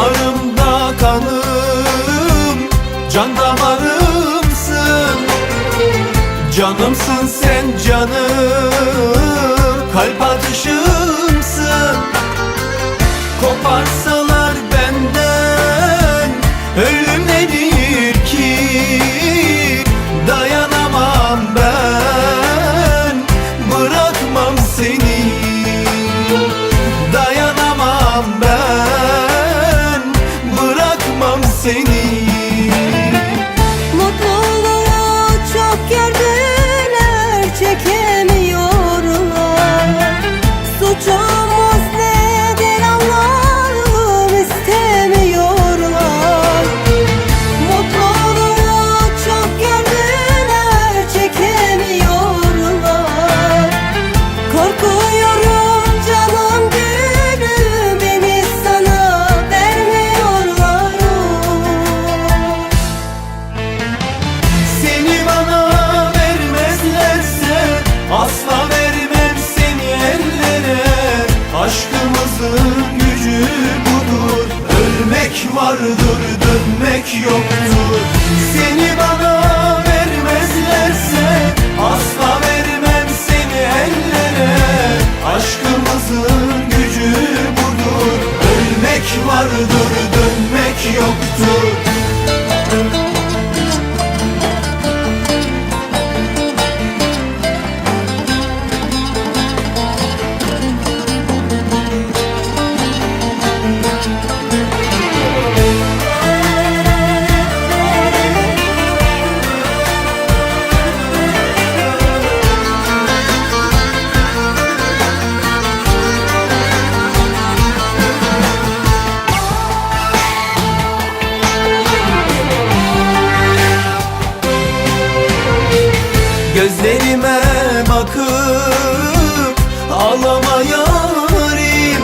Bağrımda kanım Can damarımsın. Canımsın sen canım Kalp atışımsın. Koparsın Gitmek vardır dönmek yoktur. Seni bana vermezlerse Asla vermem seni ellere. Aşkımızın gücü budur. Ölmek vardır bırakıp ağlama yarim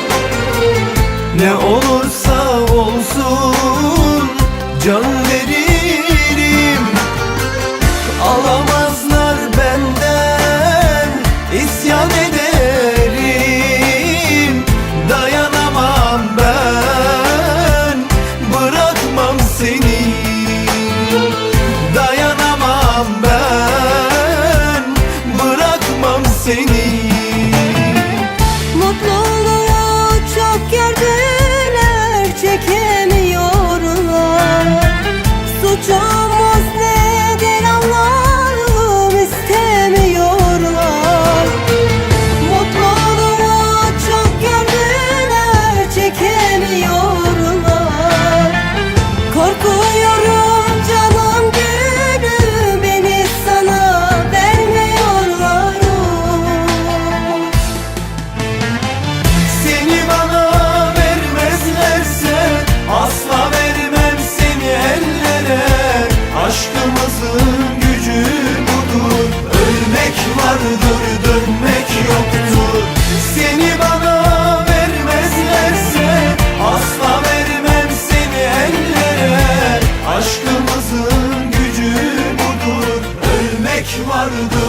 Ne olursa olsun can veririm. Ağlama believe vardı.